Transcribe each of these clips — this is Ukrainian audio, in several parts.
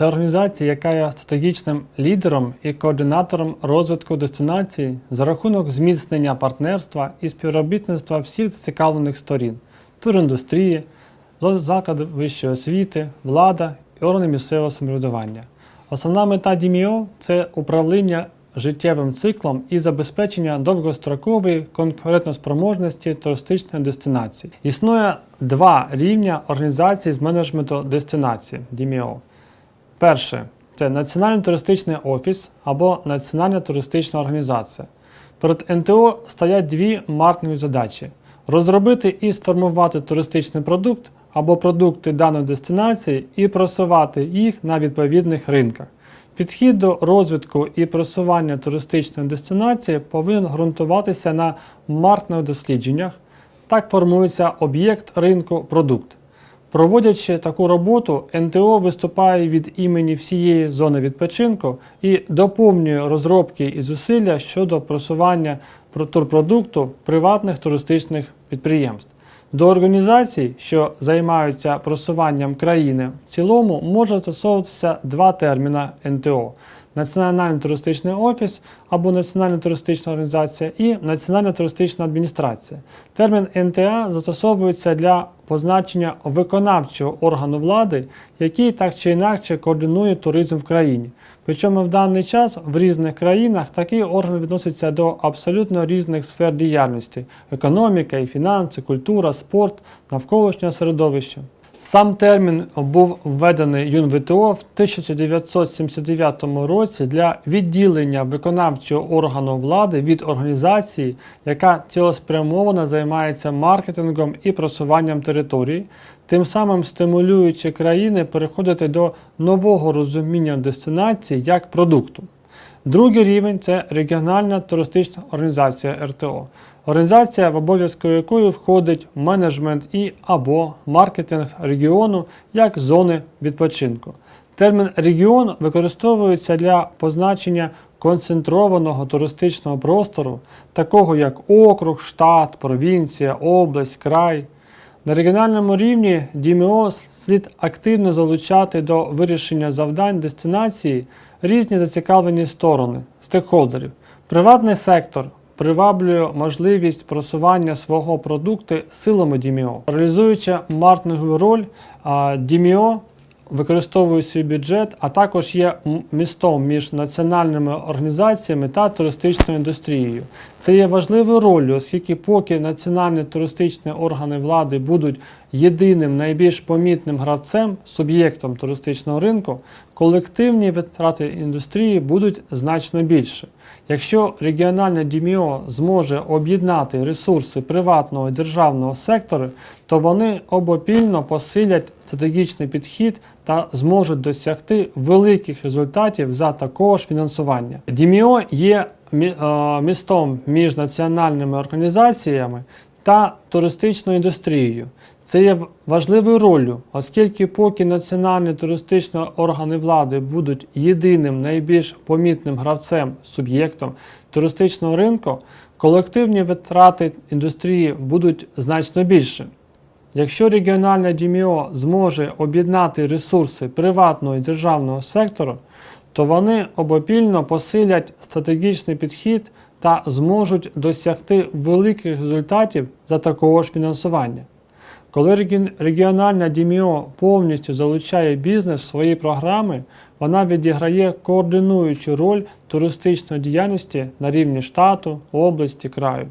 це організація, яка є стратегічним лідером і координатором розвитку дестинацій за рахунок зміцнення партнерства і співробітництва всіх зацікавлених сторін туріндустрії, зо- заклади вищої освіти, влада і органи місцевого самоврядування. Основна мета DMO – це управління життєвим циклом і забезпечення довгострокової конкурентоспроможності туристичної дестинації. Існує два рівня організації з менеджменту дестинації DMO. Перше це Національний туристичний офіс або Національна туристична організація. Перед НТО стоять дві маркетингові задачі: розробити і сформувати туристичний продукт або продукти даної дестинації і просувати їх на відповідних ринках. Підхід до розвитку і просування туристичної дестинації повинен ґрунтуватися на маркетингових дослідженнях. Так формується об'єкт ринку продукт. Проводячи таку роботу, НТО виступає від імені всієї зони відпочинку і доповнює розробки і зусилля щодо просування про- турпродукту приватних туристичних підприємств. До організацій, що займаються просуванням країни в цілому, може застосовуватися два терміна НТО: Національний туристичний офіс або Національна туристична організація і Національна туристична адміністрація. Термін НТА застосовується для позначення виконавчого органу влади, який так чи інакше координує туризм в країні. Причому в даний час в різних країнах такий орган відноситься до абсолютно різних сфер діяльності: економіка, і фінанси, культура, спорт, навколишнє середовище. Сам термін був введений ЮНВТО в 1979 році для відділення виконавчого органу влади від організації, яка цілеспрямовано займається маркетингом і просуванням території, тим самим стимулюючи країни переходити до нового розуміння дестинації як продукту. Другий рівень це регіональна туристична організація РТО. Організація, в обов'язку якої входить менеджмент і або маркетинг регіону як зони відпочинку. Термін регіон використовується для позначення концентрованого туристичного простору, такого як округ, штат, провінція, область, край. На регіональному рівні ДМО слід активно залучати до вирішення завдань дестинації різні зацікавлені сторони, стейкхолдерів. Приватний сектор приваблює можливість просування свого продукту силами ДМО. Реалізуючи маркетингову роль, ДМО використовує свій бюджет, а також є містом між національними організаціями та туристичною індустрією. Це є важливою ролью, оскільки поки національні туристичні органи влади будуть єдиним найбільш помітним гравцем, суб'єктом туристичного ринку, колективні витрати індустрії будуть значно більше. Якщо регіональне ДМО зможе об'єднати ресурси приватного і державного сектору, то вони обопільно посилять стратегічний підхід та зможуть досягти великих результатів за такого ж фінансування. ДМО є е, містом між національними організаціями та туристичною індустрією. Це є важливою роллю, оскільки поки національні туристичні органи влади будуть єдиним найбільш помітним гравцем, суб'єктом туристичного ринку, колективні витрати індустрії будуть значно більше. Якщо регіональна ДМО зможе об'єднати ресурси приватного і державного сектору, то вони обопільно посилять стратегічний підхід та зможуть досягти великих результатів за такого ж фінансування. Коли регіональна ДМО повністю залучає бізнес в свої програми, вона відіграє координуючу роль туристичної діяльності на рівні штату, області, краю.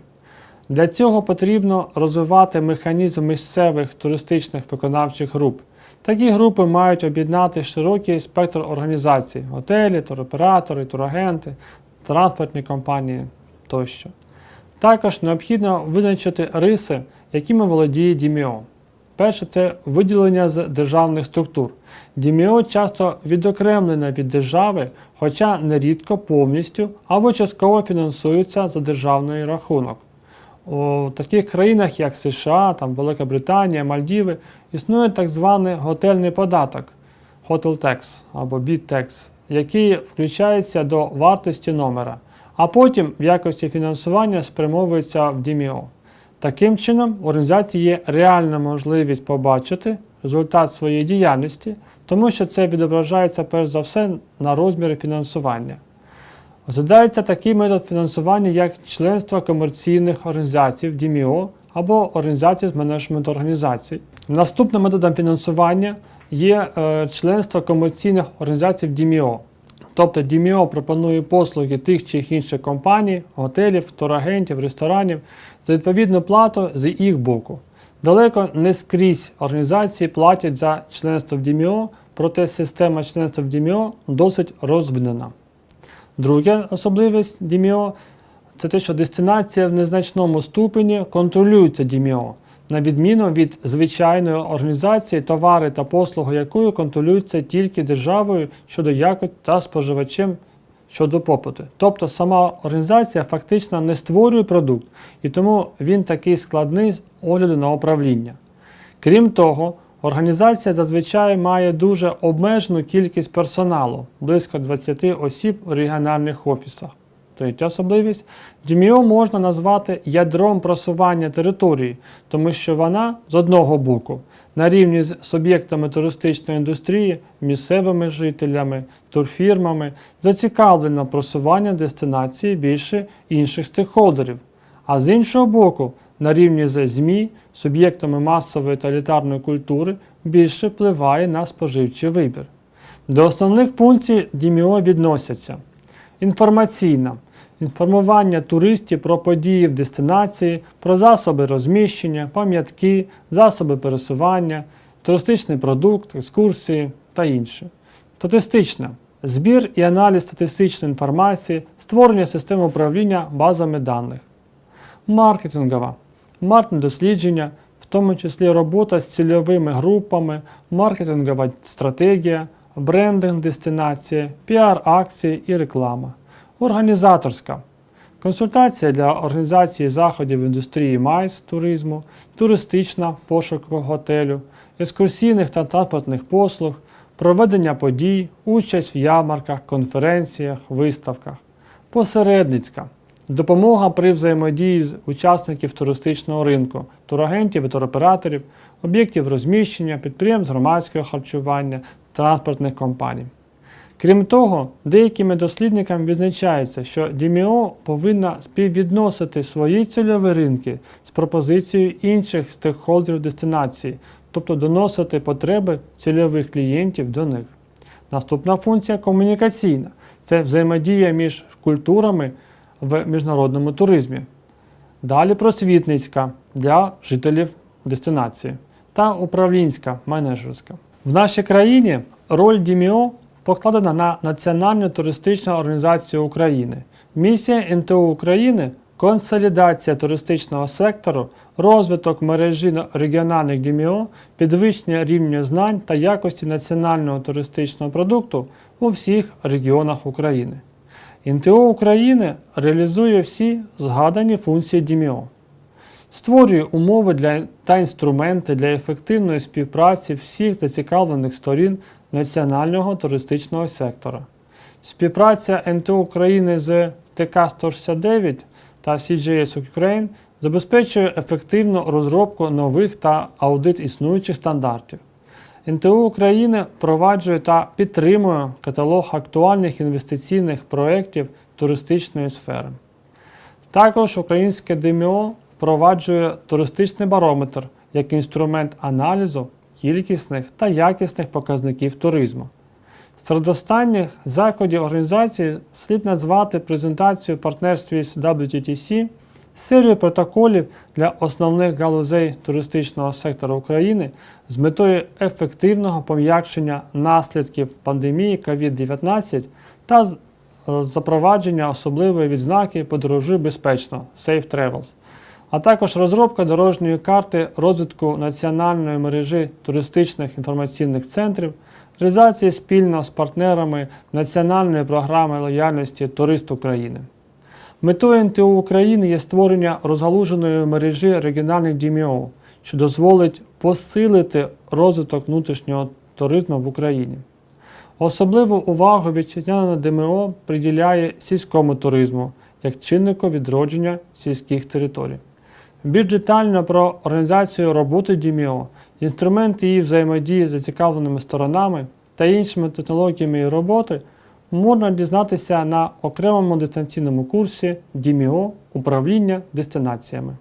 Для цього потрібно розвивати механізм місцевих туристичних виконавчих груп. Такі групи мають об'єднати широкий спектр організацій: готелі, туроператори, турагенти, транспортні компанії тощо. Також необхідно визначити риси, якими володіє ДМО. Перше це виділення з державних структур. ДМО часто відокремлена від держави, хоча нерідко повністю або частково фінансується за державний рахунок. У таких країнах, як США, там, Велика Британія, Мальдіви, існує так званий готельний податок Hotel Tax або Bid Tax, який включається до вартості номера, а потім в якості фінансування спрямовується в ДМО. Таким чином, у організації є реальна можливість побачити результат своєї діяльності, тому що це відображається перш за все на розмірі фінансування. Розглядається такий метод фінансування, як членство комерційних організацій в ДМО або організацій з менеджменту організацій. Наступним методом фінансування є е, членство комерційних організацій в ДМО. Тобто ДМО пропонує послуги тих чи інших компаній, готелів, турагентів, ресторанів за відповідну плату з їх боку. Далеко не скрізь організації платять за членство в ДМО, проте система членства в ДМО досить розвинена. Друга особливість ДМО це те, що дестинація в незначному ступені контролюється ДМО, на відміну від звичайної організації, товари та послуги якої контролюються тільки державою щодо якості та споживачем щодо попиту. Тобто сама організація фактично не створює продукт, і тому він такий складний з огляду на управління. Крім того, організація зазвичай має дуже обмежену кількість персоналу близько 20 осіб у регіональних офісах. Третя особливість ДМО можна назвати ядром просування території, тому що вона з одного боку на рівні з суб'єктами туристичної індустрії, місцевими жителями, турфірмами зацікавлена просування дестинації більше інших стейкхолдерів, а з іншого боку, на рівні з ЗМІ, суб'єктами масової та елітарної культури більше впливає на споживчий вибір. До основних функцій ДМО відносяться інформаційна, інформування туристів про події в дестинації, про засоби розміщення, пам'ятки, засоби пересування, туристичний продукт, екскурсії та інше. Статистична збір і аналіз статистичної інформації, створення системи управління базами даних. Маркетингова маркетинг дослідження, в тому числі робота з цільовими групами, маркетингова стратегія, брендинг дестинації, піар-акції і реклама. Організаторська консультація для організації заходів індустрії майс туризму, туристична пошук готелю, екскурсійних та транспортних послуг, проведення подій, участь в ярмарках, конференціях, виставках. Посередницька допомога при взаємодії з учасників туристичного ринку, турагентів і туроператорів, об'єктів розміщення, підприємств громадського харчування, транспортних компаній. Крім того, деякими дослідниками відзначається, що ДМО повинна співвідносити свої цільові ринки з пропозицією інших стейкхолдерів дестинації, тобто доносити потреби цільових клієнтів до них. Наступна функція комунікаційна це взаємодія між культурами в міжнародному туризмі. Далі просвітницька для жителів дестинації та управлінська менеджерська. В нашій країні роль ДМО покладена на Національну туристичну організацію України. Місія НТУ України консолідація туристичного сектору, розвиток мережі регіональних ДМО, підвищення рівня знань та якості національного туристичного продукту у всіх регіонах України. НТО України реалізує всі згадані функції ДМО, створює умови для, та інструменти для ефективної співпраці всіх зацікавлених сторін національного туристичного сектора. Співпраця НТО України з ТК-169 та CJS Ukraine забезпечує ефективну розробку нових та аудит існуючих стандартів. НТУ України впроваджує та підтримує каталог актуальних інвестиційних проєктів туристичної сфери. Також українське ДМО впроваджує туристичний барометр як інструмент аналізу кількісних та якісних показників туризму. Серед останніх заходів організації слід назвати презентацію партнерстві з WTTC, серію протоколів для основних галузей туристичного сектору України з метою ефективного пом'якшення наслідків пандемії COVID-19 та е, запровадження особливої відзнаки подорожуй безпечно Safe Travels. А також розробка дорожньої карти розвитку національної мережі туристичних інформаційних центрів, реалізація спільно з партнерами національної програми лояльності Турист України. Метою НТУ України є створення розгалуженої мережі регіональних ДМО, що дозволить посилити розвиток внутрішнього туризму в Україні. Особливу увагу вітчизняна ДМО приділяє сільському туризму як чиннику відродження сільських територій. Більш детально про організацію роботи ДІМІО, інструменти її взаємодії з зацікавленими сторонами та іншими технологіями її роботи можна дізнатися на окремому дистанційному курсі ДІМІО управління дестинаціями.